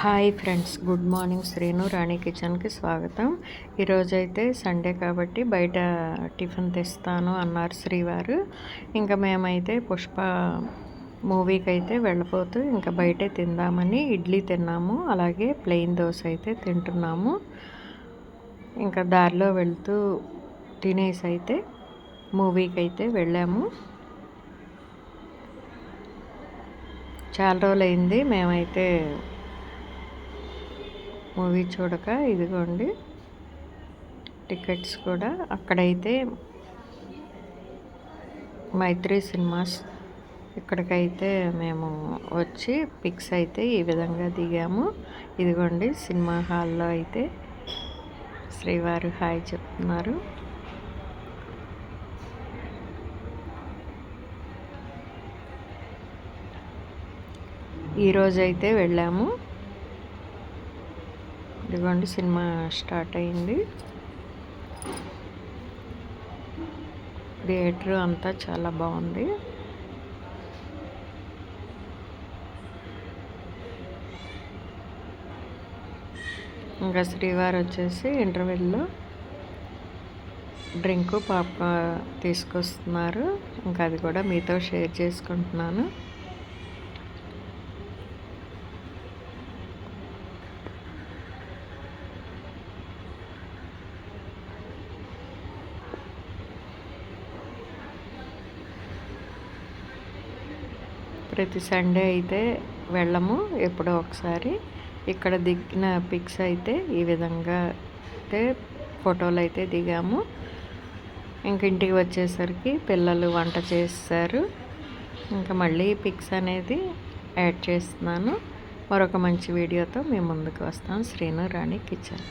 Hi friends good morning. Srinu Rani కిచెన్కి స్వాగతం. ఈరోజైతే సండే కాబట్టి బయట టిఫిన్ తెస్తాను అన్నారు శ్రీవారు. ఇంకా మేమైతే పుష్ప మూవీకి అయితే వెళ్ళిపోతూ ఇంకా బయటే తిందామని ఇడ్లీ తిన్నాము అలాగే ప్లెయిన్ దోశ అయితే తింటున్నాము. ఇంకా దారిలో వెళ్తూ తినేసి అయితే మూవీకి అయితే వెళ్ళాము. చాలా రోజులైంది మేమైతే మూవీ చూడక ఇదిగోండి. టికెట్స్ కూడా. అక్కడైతే మైత్రి సినిమాస్. ఇక్కడికైతే మేము వచ్చి పిక్స్ అయితే ఈ విధంగా దిగాము. ఇదిగోండి సినిమా హాల్లో అయితే శ్రీవారు హాయ్ చెప్తున్నారు. ఈరోజైతే వెళ్ళాము. ఇదిగోండి సినిమా స్టార్ట్ అయింది. థియేటర్ అంతా చాలా బాగుంది. ఇంకా శ్రీవారు వచ్చేసి ఇంటర్వెల్లో డ్రింక్ పాప తీసుకొస్తున్నారు. ఇంకా అది కూడా మీతో షేర్ చేసుకుంటున్నాను. ప్రతి సండే అయితే వెళ్ళము ఎప్పుడో ఒకసారి. ఇక్కడ దిగిన పిక్స్ అయితే ఈ విధంగా అయితే ఫోటోలు అయితే దిగాము. ఇంక ఇంటికి వచ్చేసరికి పిల్లలు వంట చేస్తారు. ఇంకా మళ్ళీ పిక్స్ అనేది యాడ్ చేస్తున్నాను. మరొక మంచి వీడియోతో మేము ముందుకు వస్తాం శ్రీను రాణి కిచెన్.